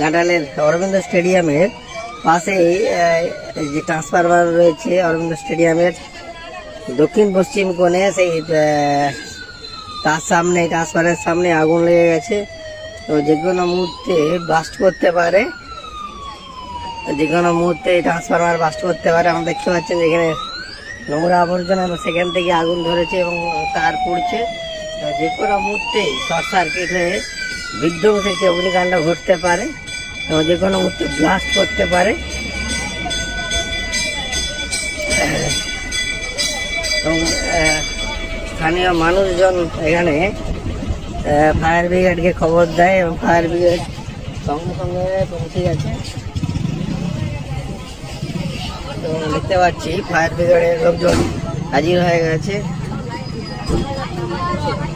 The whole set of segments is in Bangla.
ঘাটালের অরবিন্দ স্টেডিয়ামের পাশেই যে ট্রান্সফরমার রয়েছে অরবিন্দ স্টেডিয়ামের দক্ষিণ পশ্চিম কোণে, সেই তার সামনে ট্রান্সফারের সামনে আগুন লেগে গেছে। তো যে কোনো মুহূর্তে বাস্ট করতে পারে। যে কোনো মুহূর্তে ট্রান্সফরমার বাস্ট করতে পারে। আমরা দেখতে পাচ্ছেন যেখানে নোংরা আবর্জনা সেখান থেকে আগুন ধরেছে এবং তার পড়ছে। যে কোনো মুহূর্তে শর্ট সার্কিট হয়ে বিধ্বংস থেকে অগ্নিকাণ্ড ঘটতে পারে এবং যে কোনো মুহূর্তে ব্লাস্ট করতে পারে। এবং স্থানীয় মানুষজন এখানে ফায়ার ব্রিগেডকে খবর দেয় এবং ফায়ার ব্রিগেড সঙ্গে সঙ্গে পৌঁছে গেছে। তো দেখতে পাচ্ছি ফায়ার ব্রিগেডের লোকজন হাজির হয়ে গেছে।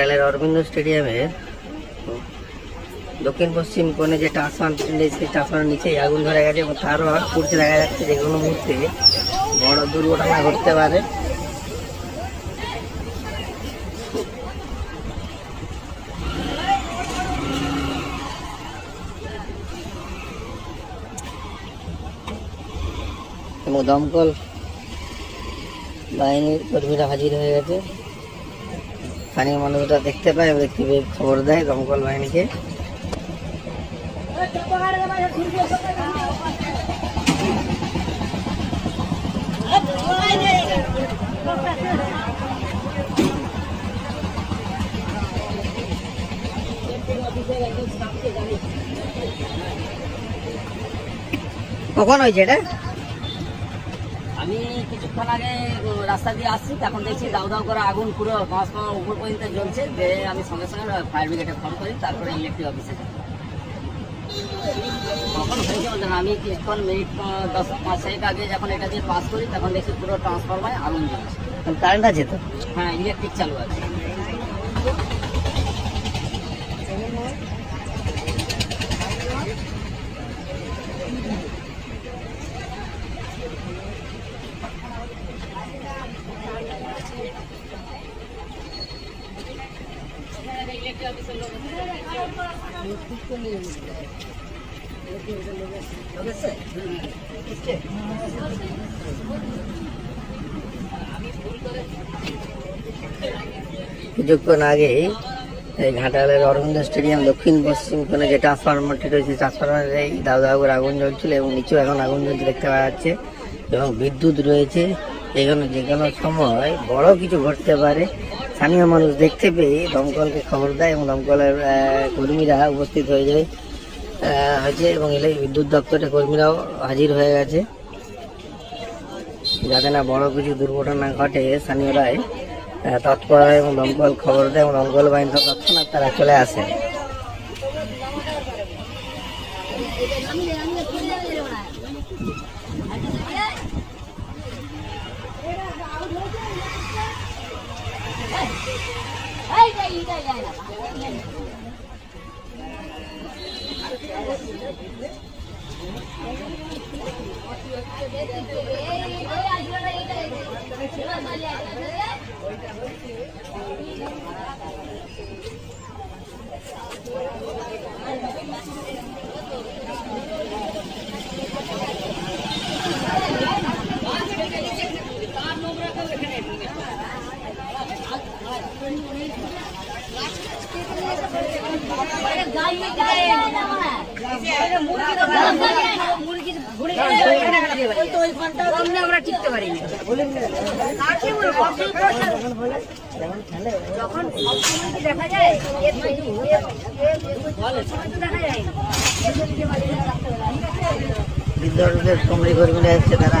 ঘাটালের অরবিন্দ স্টেডিয়ামের দক্ষিণ পশ্চিম কোণে যে ট্রান্সফার সেই ট্রান্সফার নিচেই আগুন ধরে গেছে এবং তারও পড়ছে দেখা যাচ্ছে যে কোনো মুহূর্তে বড় দুর্ঘটনা ঘটতে পারে। এবং দমকল বাহিনীর কর্মীরা হাজির হয়ে গেছে। স্থানীয় মানুষরা দেখতে পায় এবং পেয়ে খবর দেয় দমকল বাহিনীকে। কখন হয়েছে এটা? আমি কিছুক্ষণ আগে রাস্তা দিয়ে আসছি তখন দেখছি দাউ দাউ করে আগুন পুরো পাঁচ পাওয়া উপর পর্যন্ত জ্বলছে যে আমি সঙ্গে সঙ্গে ফায়ার ব্রিগেডে ফোন করি তারপরে ইলেকট্রিক অফিসে যাই। কখন হয়েছে বলতে আমি কিছুক্ষণ মিনিট দশ পাঁচ সেকেন্ড আগে যখন এটা দিয়ে পাস করি তখন দেখছি পুরো ট্রান্সফরমায় আগুন জ্বলছে। কারেন্ট আছে তো? হ্যাঁ ইলেকট্রিক চালু আছে। কিছুক্ষণ আগেই এই ঘাটালের অরবিন্দ স্টেডিয়াম দক্ষিণ পশ্চিম কোণে যে ট্রান্সফরমারটি রয়েছে ট্রান্সফরমারের এই দাউ করে আগুন জ্বলছিল এবং নিচেও এখন আগুন জ্বলতে দেখতে পাওয়া যাচ্ছে এবং বিদ্যুৎ রয়েছে। এখানে যে কোনো সময় বড় কিছু ঘটতে পারে। স্থানীয় মানুষ দেখতে পেয়ে দমকলকে খবর দেয় এবং দমকলের কর্মীরা উপস্থিত হয়ে যায় হয়েছে এবং এলে বিদ্যুৎ দপ্তরের কর্মীরাও হাজির হয়ে গেছে। যাতে না বড় কিছু দুর্ঘটনা ঘটে, স্থানীয়রাই তৎপর হয় এবং দমকল খবর দেয় এবং দমকল বাহিনী তৎক্ষণাৎ তারা চলে আসে। Thank you. আমরা টিকতে পারি না। কমরি এসছে তারা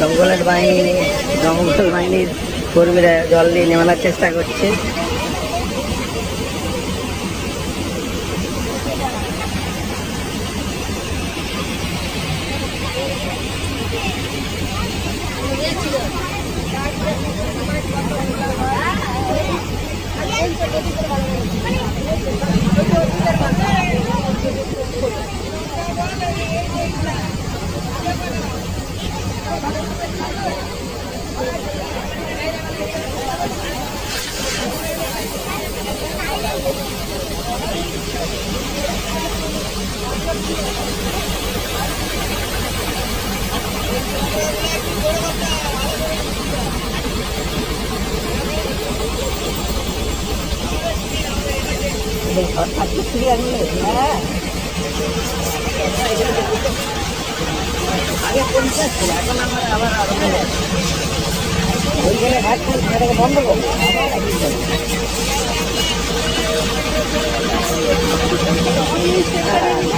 জঙ্গলের বাহিনী জঙ্গল বাহিনীর কর্মীরা জল দিয়ে নেমানোর চেষ্টা করছে। এসে তখন তো ট্রান্সফর্মার উদ্ধার করে তো আগুন লাগে। কেন সোজা গেছে জানো তো? গাছের ডাল ডাল কেটে সব আরে এখানে যে জাম্পার নামাবে তার এখানে আর্থিকটা যেখানে জঙ্গলের বাহিনী জঙ্গল বাহিনীর কর্মীরা জল দিয়ে নেমানোর চেষ্টা করছে আগে পরিষ্কার ছিল এখন আমার আবার আরম্ভ হয়েছে ওইখানে ঘাট সেটাকে বন্ধ করব আবার একই করব। সরকার দিক থেকে আগুন লাগবে বলে জঙ্গল বাহিনীর অফিসাররা জ্বালাচ্ছে